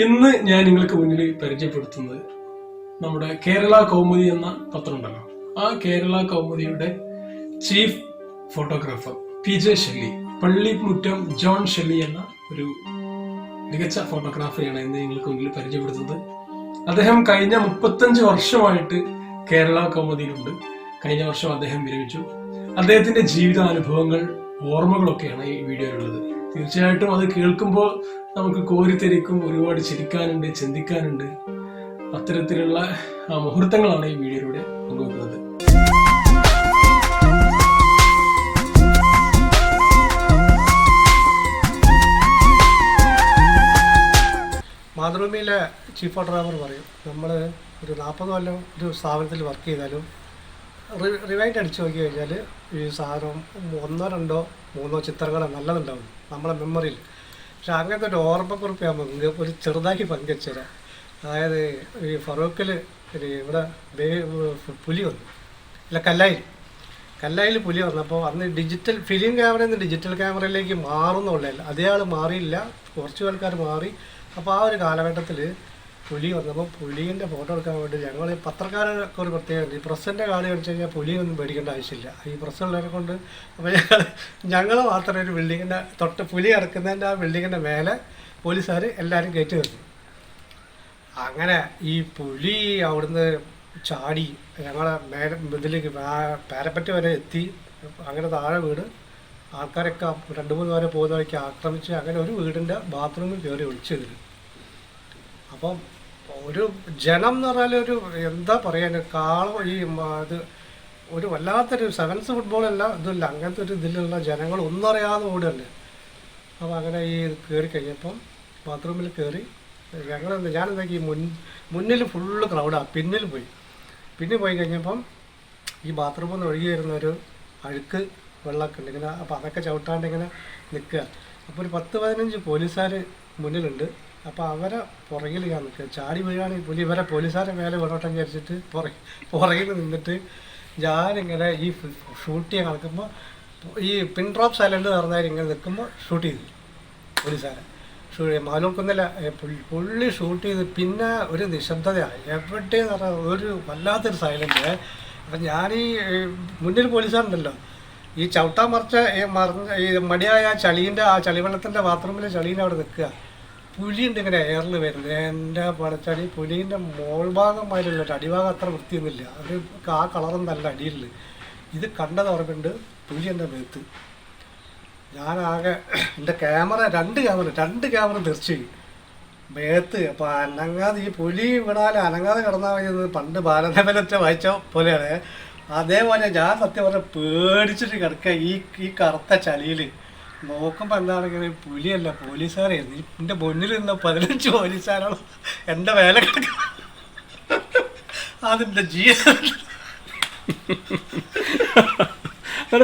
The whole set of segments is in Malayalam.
ഇന്ന് ഞാൻ നിങ്ങൾക്ക് മുന്നിൽ പരിചയപ്പെടുത്തുന്നത് നമ്മുടെ കേരള കൗമുദി എന്ന പത്രം ഉണ്ടല്ലോ ആ Kerala കൗമുദിയുടെ chief photographer P J Shelly Pallimuttam John Shelly എന്ന ഒരു മികച്ച ഫോട്ടോഗ്രാഫറെയാണ് ഇന്ന് നിങ്ങൾക്ക് മുന്നിൽ പരിചയപ്പെടുത്തുന്നത്. അദ്ദേഹം കഴിഞ്ഞ മുപ്പത്തഞ്ച് വർഷമായിട്ട് കേരള കൗമുദിയിലുണ്ട്. കഴിഞ്ഞ വർഷം അദ്ദേഹം വിരമിച്ചു. അദ്ദേഹത്തിന്റെ ജീവിതാനുഭവങ്ങൾ ഓർമ്മകളൊക്കെയാണ് ഈ വീഡിയോയിലുള്ളത്. തീർച്ചയായിട്ടും അത് കേൾക്കുമ്പോൾ നമുക്ക് കോരിത്തെരിക്കും ഒരുപാട് ചിരിക്കാനുണ്ട് ചിന്തിക്കാനുണ്ട്. അത്തരത്തിലുള്ള ആ മുഹൂർത്തങ്ങളാണ് ഈ വീഡിയോയിലൂടെ പങ്കുവെക്കുന്നത്. മാതൃഭൂമിയിലെ ചീഫ് ഫോട്ടോഗ്രാഫർ പറയും നമ്മൾ ഒരു നാൽപ്പത് കൊല്ലം ഒരു സ്ഥാപനത്തിൽ വർക്ക് ചെയ്താലും റിവൈൻഡ് അടിച്ചു നോക്കി കഴിഞ്ഞാൽ ഈ സാധനം ഒന്നോ രണ്ടോ മൂന്നോ ചിത്രങ്ങൾ നല്ലതുണ്ടാവും നമ്മളെ മെമ്മറിയിൽ പക്ഷെ അങ്ങനത്തെ ഒരു ഓർമ്മക്കുറിപ്പ് ഞാൻ ഒരു ചെറുതായി പങ്കുവെച്ചുതരാം. അതായത് ഈ ഫറൂഖിൽ ഒരു ഇവിടെ പുലി വന്നു. ഇല്ല കല്ലായിൽ. കല്ലായിൽ പുലി വന്നപ്പോൾ അന്ന് ഡിജിറ്റൽ ഫിലിം ക്യാമറയിൽ നിന്ന് ഡിജിറ്റൽ ക്യാമറയിലേക്ക് മാറുന്നുള്ളതല്ല. അതേ ആൾ മാറിയില്ല. കുറച്ച് ആൾക്കാർ മാറി. അപ്പോൾ ആ ഒരു കാലഘട്ടത്തിൽ പുലി വന്നപ്പോൾ പുലീന്റെ ഫോട്ടോ എടുക്കാൻ വേണ്ടി ഞങ്ങൾ പത്രക്കാരൊക്കെ ഒരു പ്രത്യേകത ഈ പ്രസിന്റെ കാലം കാണിച്ചു കഴിഞ്ഞാൽ പുലിയൊന്നും പേടിക്കേണ്ട ആവശ്യമില്ല. ഈ പ്രസ്സുള്ളതിനെ കൊണ്ട് അപ്പോൾ ഞങ്ങൾ ഞങ്ങൾ മാത്രമേ ഒരു ബിൽഡിങ്ങിന്റെ തൊട്ട് പുലി ഇറക്കുന്നതിന്റെ ആ ബിൽഡിങ്ങിന്റെ മേലെ പോലീസുകാർ എല്ലാവരും കയറ്റി നിർത്തി. അങ്ങനെ ഈ പുലി അവിടുന്ന് ചാടി ഞങ്ങളെ മേലെ ഇതിലേക്ക് പാരപ്പറ്റ് വരെ എത്തി. അങ്ങനെ താഴെ വീട് ആൾക്കാരൊക്കെ രണ്ട് മൂന്ന് പേരെ പോകുന്നവരൊക്കെ ആക്രമിച്ച് അങ്ങനെ ഒരു വീടിന്റെ ബാത്റൂമിൽ കയറി ഒളിച്ചു കയറി. അപ്പം ഒരു ജനം എന്ന് പറഞ്ഞാൽ ഒരു എന്താ പറയാൻ കാളം ഈ ഇത് ഒരു വല്ലാത്തൊരു സെവൻസ് ഫുട്ബോളല്ല ഇതല്ല. അങ്ങനത്തെ ഒരു ഇതിലുള്ള ജനങ്ങൾ ഒന്നും അറിയാതെ ഓടുകയല്ലേ അപ്പോൾ അങ്ങനെ ഈ കയറി കഴിഞ്ഞപ്പം ബാത്റൂമിൽ കയറി ഞങ്ങൾ ഞാൻ എന്താക്കി മുൻ മുന്നിൽ ഫുള്ള് ക്രൗഡാണ് പിന്നിൽ പോയി. പിന്നെ പോയി കഴിഞ്ഞപ്പം ഈ ബാത്റൂമിൽ നിന്ന് ഒഴുകി വരുന്ന ഒരു അഴുക്ക് വെള്ളമൊക്കെ ഉണ്ട്. ഇങ്ങനെ അപ്പോൾ അതൊക്കെ ചവിട്ടാണ്ട് ഇങ്ങനെ നിൽക്കുക. അപ്പോൾ ഒരു പത്ത് പതിനഞ്ച് പോലീസുകാർ മുന്നിലുണ്ട്. അപ്പോൾ അവരെ പുറകിൽ നിൽക്കുക ചാടി വീഴാണ് പുലി. ഇവരെ പോലീസുകാരെ മേലെ വിടോട്ടം കയറിച്ചിട്ട് പുറകിൽ പുറകിൽ നിന്നിട്ട് ഞാനിങ്ങനെ ഈ ഷൂട്ട് ചെയ്യാൻ നടക്കുമ്പോൾ ഈ പിൻ ഡ്രോപ്പ് സൈലന്റ് നടന്നവർ ഇങ്ങനെ നിൽക്കുമ്പോൾ ഷൂട്ട് ചെയ്തു പോലീസുകാരെ ഷൂ മാലോക്കുന്നില്ല പുള്ളി ഷൂട്ട് ചെയ്ത് പിന്നെ ഒരു നിശബ്ദതയാണ് എവിടെയെന്ന് പറഞ്ഞാൽ ഒരു വല്ലാത്തൊരു സൈലന്റ് അപ്പം ഞാൻ ഈ മുന്നിൽ പോലീസുകാരുണ്ടല്ലോ ഈ ചവിട്ടാൻ മറിച്ച ഈ മറിഞ്ഞ ഈ മടിയായ ചളീന്റെ ആ ചളിവെള്ളത്തിന്റെ ബാത്റൂമിലെ ചളീന്റെ അവിടെ നിൽക്കുക പുലിയുണ്ട് ഇങ്ങനെ എയറിൽ വരുന്നത്. എന്റെ പടച്ചടി പുലീന്റെ മോൾഭാഗമായിട്ടുള്ള ഒരു അടിഭാഗം അത്ര വൃത്തിയൊന്നുമില്ല. അത് ആ കളറും നല്ല അടിയില്ല ഇത് കണ്ടത് ഓർമ്മയുണ്ട്. പുലി എന്റെ മേത്ത്. ഞാനാകെ എന്റെ ക്യാമറ രണ്ട് ക്യാമറ രണ്ട് ക്യാമറ തീർച്ചയായും മേത്ത്. അപ്പോൾ അനങ്ങാതെ ഈ പുലി വിടാൻ അനങ്ങാതെ കിടന്നാൽ മതി പണ്ട് ബാലനവലത്തെ വായിച്ച പോലെയാണ്. അതേപോലെ ഞാൻ സത്യം പറഞ്ഞ പേടിച്ചിട്ട് കിടക്കുക ഈ ഈ കറുത്ത ചളിയിൽ നോക്കുമ്പോൾ എന്താണെങ്കിൽ പുലിയല്ല പോലീസുകാരായിരുന്നു എന്റെ മുന്നിൽ നിന്ന് പതിനഞ്ച് പോലീസുകാരോളം എന്റെ വേല കിടക്കുക അതിന്റെ ജീവിതം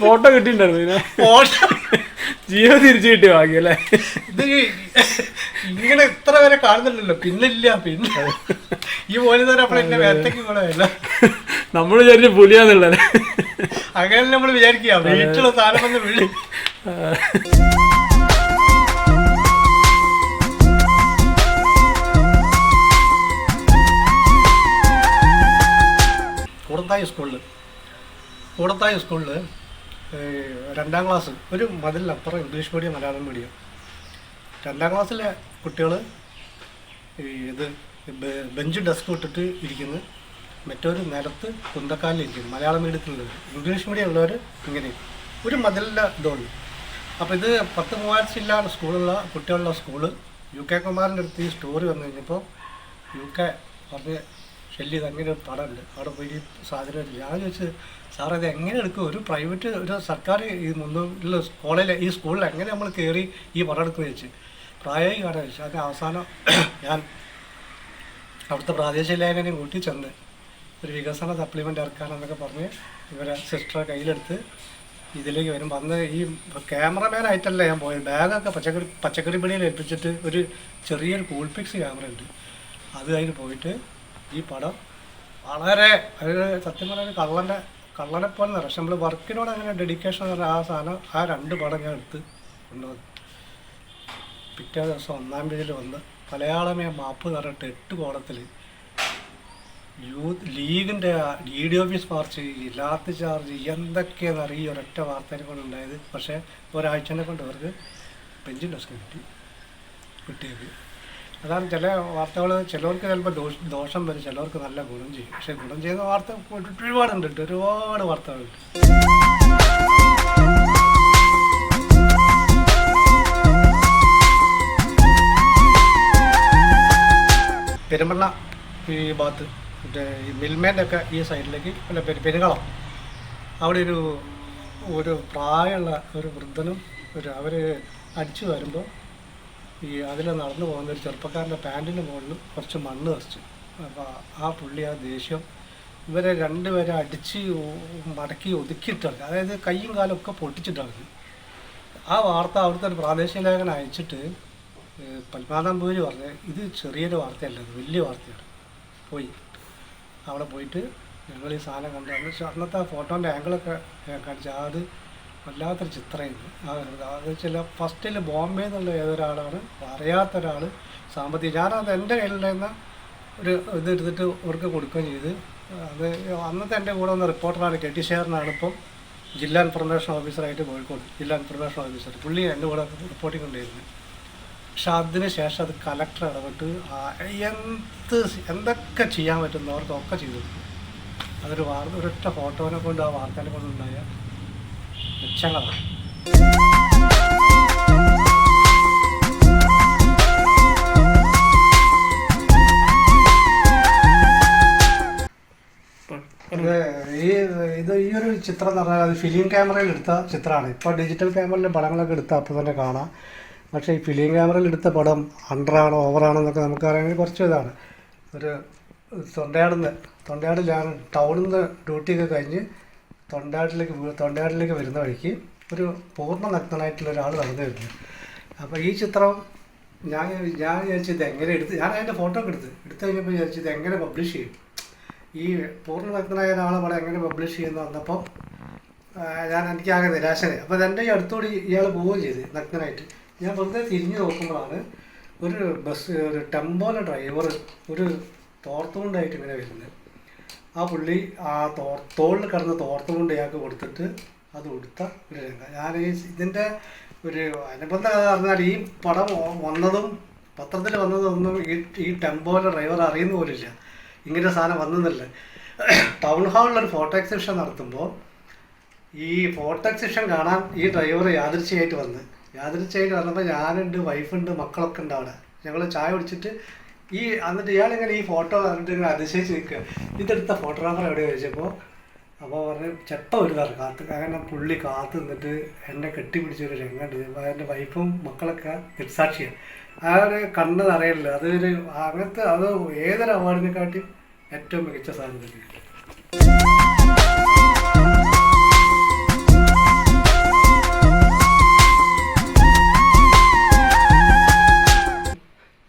ഫോട്ടോ കിട്ടിയിട്ടുണ്ടായിരുന്നു ഫോട്ടോ. ജീവൻ തിരിച്ചു കിട്ടി വാങ്ങി അല്ലേ? ഇത് ഇങ്ങനെ ഇത്ര വരെ കാണുന്നില്ലല്ലോ. പിന്നില്ല പിന്നെ ഈ പോലീസുകാർ അപ്പോൾ എന്നെ വേറത്തേക്ക് കൂടെയല്ല നമ്മൾ വിചാരിച്ച പുലിയാന്നുള്ളത് അങ്ങനെ നമ്മൾ വിചാരിക്കുക. വീട്ടിലുള്ള സാധനം വന്ന് വിളി കൂടത്തായ സ്കൂളിൽ കൂടത്തായ സ്കൂളിൽ രണ്ടാം ക്ലാസ്. ഒരു മതിലിനപ്പുറം ഇംഗ്ലീഷ് മീഡിയം മലയാളം മീഡിയം. രണ്ടാം ക്ലാസ്സിലെ കുട്ടികൾ ഇത് ബെഞ്ച് ഡെസ്ക് ഇട്ടിട്ട് ഇരിക്കുന്നു. മറ്റൊരു നിലത്ത് കുന്തക്കാലിൽ ഇരിക്കുന്നു. മലയാളം മീഡിയത്തിലുള്ളത് ഇംഗ്ലീഷ് മീഡിയം ഉള്ളവർ ഇങ്ങനെ ഒരു മതിലിന്റെ ഇതുണ്ട്. അപ്പോൾ ഇത് പത്ത് മൂവായിരത്തി ജില്ലാണ് സ്കൂളുള്ള കുട്ടികളുള്ള സ്കൂൾ. യു കെ കുമാറിന്റെ അടുത്ത് ഈ സ്റ്റോറി വന്നു കഴിഞ്ഞപ്പോൾ യു കെ പറഞ്ഞ് ഇത് അങ്ങനെ ഒരു പടമുണ്ട് അവിടെ പോയി സാധനം. ഞാൻ ചോദിച്ചു സാർ ഇത് എങ്ങനെ എടുക്കും? ഒരു പ്രൈവറ്റ് ഒരു സർക്കാർ ഈ മുന്നിലുള്ള കോളേജിൽ ഈ സ്കൂളിൽ എങ്ങനെ നമ്മൾ കയറി ഈ പടം എടുക്കുന്നത് ചോദിച്ചു. പ്രായോഗികമാണ് ചോദിച്ചു. അതിന് അവസാനം ഞാൻ അവിടുത്തെ പ്രാദേശിക ലേഖനം കൂട്ടി ചെന്ന് ഒരു വികസന സപ്ലിമെന്റ് ഇറക്കാനെന്നൊക്കെ പറഞ്ഞ് ഇവരെ സിസ്റ്ററെ കയ്യിലെടുത്ത് ഇതിലേക്ക് വരുമ്പോൾ അന്ന് ഈ ക്യാമറമാൻ ആയിട്ടല്ല ഞാൻ പോയത്. ബാഗൊക്കെ പച്ചക്കറി പച്ചക്കറി പിടിയിൽ ഏൽപ്പിച്ചിട്ട് ഒരു ചെറിയൊരു കൂൾ പിക്സ് ക്യാമറ ഉണ്ട്. അത് അതിന് പോയിട്ട് ഈ പടം വളരെ സത്യം പറഞ്ഞാൽ കള്ളന്റെ കള്ളനെ പോലെ നിറ പക്ഷെ നമ്മൾ വർക്കിനോട് അങ്ങനെ ഡെഡിക്കേഷൻ ആ സാധനം ആ രണ്ട് പടം ഞാൻ എടുത്ത് കൊണ്ടുവന്നു. പിറ്റേ ദിവസം ഒന്നാം പേജിൽ വന്ന് മലയാളമേ മാപ്പ് കറിട്ട് എട്ട് കോളത്തിൽ യൂത്ത് ലീഗിന്റെ D D office march lathi charge എന്തൊക്കെയാണെന്ന് അറിയും ഒരൊറ്റ വാർത്തയെ കൊണ്ട് ഉണ്ടായത്. പക്ഷേ ഒരാഴ്ചനെ കൊണ്ട് അവർക്ക് ബെഞ്ചിൻ ഡെസ്ക് കിട്ടി. കിട്ടിയത് അതാണ് ചില വാർത്തകൾ ചിലവർക്ക് ചിലപ്പോൾ ദോഷ ദോഷം വരും ചിലവർക്ക് നല്ല ഗുണം ചെയ്യും. പക്ഷെ ഗുണം ചെയ്യുന്ന വാർത്ത ഒരുപാടുണ്ട് ഒരുപാട് വാർത്തകളുണ്ട് പെരുമണ്ണ ഈ ഭാഗത്ത് മറ്റേ ഈ മിൽമേന്റെ ഒക്കെ ഈ സൈഡിലേക്ക് അല്ല പെരു പെരുകളം. അവിടെ ഒരു ഒരു പ്രായമുള്ള ഒരു വൃദ്ധനും ഒരു അവർ അടിച്ചു വരുമ്പോൾ ഈ അതിൽ നടന്നു പോകുന്ന ഒരു ചെറുപ്പക്കാരന്റെ പാന്റിന് മുകളിൽ കുറച്ച് മണ്ണ് നിറച്ചു. അപ്പോൾ ആ പുള്ളി ആ ദേഷ്യം ഇവരെ രണ്ടുപേരെ അടിച്ച് മടക്കി ഒതുക്കിയിട്ടാണ് അതായത് കൈയും കാലും ഒക്കെ പൊട്ടിച്ചിട്ടാണ് ആ വാർത്ത അവിടുത്തെ ഒരു പ്രാദേശിക ലേഖനം അയച്ചിട്ട് പത്മാനാംപൂരി പറഞ്ഞ് ഇത് ചെറിയൊരു വാർത്തയല്ല ഇത് വലിയ വാർത്തയാണ്. പോയി. അവിടെ പോയിട്ട് ഞങ്ങൾ ഈ സാധനം പക്ഷെ അന്നത്തെ ആ ഫോട്ടോന്റെ ആംഗിളൊക്കെ കാണിച്ച അത് വല്ലാത്തൊരു ചിത്രമായിരുന്നു. അത് ചില ഫസ്റ്റിൽ ബോംബെ എന്നുള്ള ഏതൊരാളാണ് അറിയാത്ത ഒരാൾ സാമ്പത്തിക ഞാനത് എന്റെ കയ്യിലുണ്ടായിരുന്ന ഒരു ഇത് എടുത്തിട്ട് അവർക്ക് കൊടുക്കുകയും ചെയ്ത്. അത് അന്നത്തെ എന്റെ കൂടെ വന്ന റിപ്പോർട്ടറാണ് കെ ടി ശേഖരനാണ് ഇപ്പം ജില്ലാ ഇൻഫർമേഷൻ ഓഫീസറായിട്ട് കോഴിക്കോട് ജില്ലാ ഇൻഫർമേഷൻ ഓഫീസർ. പുള്ളി എന്റെ കൂടെ റിപ്പോർട്ടിംഗ് കൊണ്ടിരുന്നത് പക്ഷെ അതിന് ശേഷം അത് കലക്ടർ ഇടപെട്ട് എന്ത് എന്തൊക്കെ ചെയ്യാൻ പറ്റുന്നവർക്കൊക്കെ ചെയ്തു അതൊരു വാർത്ത ഒരൊറ്റ ഫോട്ടോനെ കൊണ്ട് ആ വാർത്തേനെ കൊണ്ടുണ്ടായ ലക്ഷങ്ങളാണ്. ഇത് ഈ ഒരു ചിത്രം എന്ന് പറഞ്ഞാൽ അത് ഫിലിം ക്യാമറയിൽ എടുത്ത ചിത്രമാണ്. ഇപ്പോൾ ഡിജിറ്റൽ ക്യാമറയിലെ പടങ്ങളൊക്കെ എടുത്താൽ അപ്പോൾ തന്നെ കാണാം. പക്ഷേ ഈ ഫിലിം ക്യാമറയിൽ എടുത്ത പടം അണ്ടറാണോ ഓവറാണോ എന്നൊക്കെ നമുക്ക് അറിയാമെങ്കിൽ കുറച്ച് ഇതാണ്. ഒരു തൊണ്ടയാടുന്ന് തൊണ്ടയാടിലാണ് ടൗണിൽ നിന്ന് ഡ്യൂട്ടിയൊക്കെ കഴിഞ്ഞ് തൊണ്ടയാടിലേക്ക് തൊണ്ടാട്ടിലേക്ക് വരുന്ന വഴിക്ക് ഒരു പൂർണ നഗ്നനായിട്ടുള്ള ഒരാൾ നടന്നു വരുന്നു. അപ്പോൾ ഈ ചിത്രം ഞാൻ ഞാൻ വിചാരിച്ചത് എങ്ങനെ എടുത്ത് ഞാൻ അതിന്റെ ഫോട്ടോ എടുത്ത്. എടുത്തു കഴിഞ്ഞപ്പോൾ വിചാരിച്ചത് എങ്ങനെ പബ്ലിഷ് ചെയ്യും? ഈ പൂർണ നഗ്നനായ ഒരാളെ അവിടെ എങ്ങനെ പബ്ലിഷ് ചെയ്യുന്നു വന്നപ്പോൾ ഞാൻ എനിക്കാകെ നിരാശനായി. അപ്പോൾ എന്റെ ഈ അടുത്തോടി ഇയാൾ പോവുകയും ചെയ്ത് നഗ്നനായിട്ട്. ഞാൻ വെറുതെ തിരിഞ്ഞു നോക്കുമ്പോഴാണ് ഒരു ബസ് ഒരു ടെമ്പോലെ ഡ്രൈവർ ഒരു തോർത്തുകൊണ്ടായിട്ട് ഇങ്ങനെ വരുന്നത്. ആ പുള്ളി ആ തോർ തോളിൽ കിടന്ന തോർത്തുകൊണ്ട് ഇയാൾക്ക് കൊടുത്തിട്ട് അത് കൊടുത്ത ഒരു രംഗം. ഞാൻ ഇതിന്റെ ഒരു അനുബന്ധ കഥ പറഞ്ഞാൽ ഈ പടം വന്നതും പത്രത്തിൽ വന്നതൊന്നും ഈ ഈ ടെമ്പോയിലെ ഡ്രൈവർ അറിയുന്ന പോലില്ല. ഇങ്ങനെ സാധനം വന്നതല്ല. ടൗൺ ഹാളിലൊരു ഫോട്ടോ എക്സിബിഷൻ നടത്തുമ്പോൾ ഈ ഫോട്ടോ എക്സിബിഷൻ കാണാൻ ഈ ഡ്രൈവർ യാദൃച്ഛയായിട്ട് വന്ന്. യാദൃച്ഛയായിട്ട് വന്നപ്പോൾ ഞാനുണ്ട് വൈഫുണ്ട് മക്കളൊക്കെ ഉണ്ട് അവിടെ. ഞങ്ങൾ ചായ കുടിച്ചിട്ട് ഈ എന്നിട്ട് ഇയാളിങ്ങനെ ഈ ഫോട്ടോ കണ്ടിട്ട് ഇങ്ങനെ അതിശയിച്ച് നിൽക്കുക. ഇതെടുത്ത ഫോട്ടോഗ്രാഫർ എവിടെ ചോദിച്ചപ്പോൾ അപ്പോൾ പറഞ്ഞ് ചെപ്പ ഒരു തറ കാത്ത് അങ്ങനെ പുള്ളി കാത്ത് നിന്നിട്ട് എന്നെ കെട്ടിപ്പിടിച്ചൊരു രംഗമുണ്ട് എന്റെ വൈഫും മക്കളൊക്കെ ദൃക്സാക്ഷിയാണ് ആ ഒരു കണ്ണ് നിറയില്ല അതൊരു അങ്ങനത്തെ അത് ഏതൊരു അവാർഡിനെക്കാട്ടിയും ഏറ്റവും മികച്ച സാധനം തന്നെയാണ്.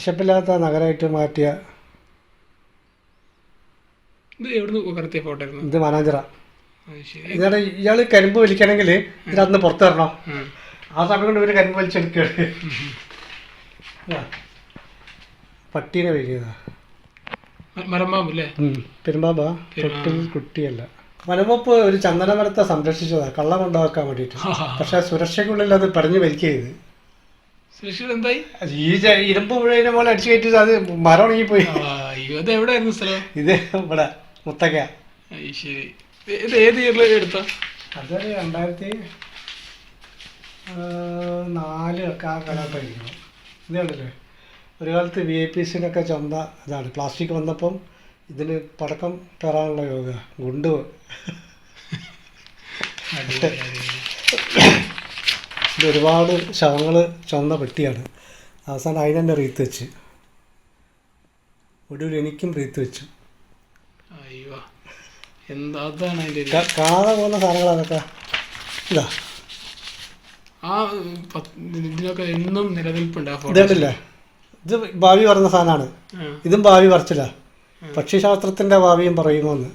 ബിഷപ്പില്ലാത്ത നഗരമായിട്ട് മാറ്റിയ ഇത് എവിടുന്ന് പകർത്തിയ ഫോട്ടോ ആയിരുന്നു? ഇത് മാനാഞ്ചിറ. ഇതാണ് ഇയാൾ കരിമ്പ് വലിക്കണമെങ്കിൽ ഇതിനകത്ത് പുറത്തു വരണം ആ സമയം കൊണ്ട് ഇവർ കരിമ്പ് വലിച്ചെടുക്കുകയാണ്. പട്ടീനെ വലിയതാ മ- മരമാമ്പ് അല്ലേ പെരുമ്പാമ്പ. തൊട്ടിൽ കുട്ടിയല്ല. മലമ്പോപ്പ് ഒരു ചന്ദനമരത്തെ സംരക്ഷിച്ചതാ. കള്ളം ഉണ്ടാക്കാൻ വേണ്ടിട്ട് പക്ഷെ സുരക്ഷയ്ക്കുള്ളിൽ അത് പറഞ്ഞു വലിക്കരുത് സുരക്ഷിത് എന്തായി ഈ ഇരുമ്പ് മുഴുവനെ പോലെ അടിച്ചു കയറ്റി അത് മരം ഉണങ്ങിപ്പോയി. അയ്യോ അത് എവിടെയായിരുന്നു സ്ഥലം? ഇത് ഇവിടെ മുത്തക്ക ശരി. ഇത് ഏത് ഇയറിൽ എടുത്ത? അത് രണ്ടായിരത്തി നാല് ഒക്കെ ആ കാലഘട്ടമായിരിക്കണം ഇത് കണ്ടില്ലേ? ഒരു കാലത്ത് വി ഐ പി സിനൊക്കെ ചന്ത അതാണ് പ്ലാസ്റ്റിക് വന്നപ്പം ഇതിന് പടക്കം പെറാനുള്ള യോഗ ഗുണ്ട്. ഇത് ഒരുപാട് ശവങ്ങൾ ചുവന്ന പെട്ടിയാണ്. അവസാനം അതിനെന്നെ റീത്ത് വെച്ച്. ഒടുവിൽ എനിക്കും റീത്ത് വെച്ചു. അയ്യോ എന്താ അതാണ് കാണാതെ പോകുന്ന സാധനങ്ങൾ അതൊക്കെ? ഇതാ. ആ ഇതിനൊക്കെ എന്നും നിലനിൽപ്പുണ്ട് ഇത് ഭാവി പറഞ്ഞ സാധനമാണ് ഇതും ഭാവി പറിച്ചില്ല പക്ഷിശാസ്ത്രത്തിന്റെ ഭാവിയും പറയുമോന്ന്.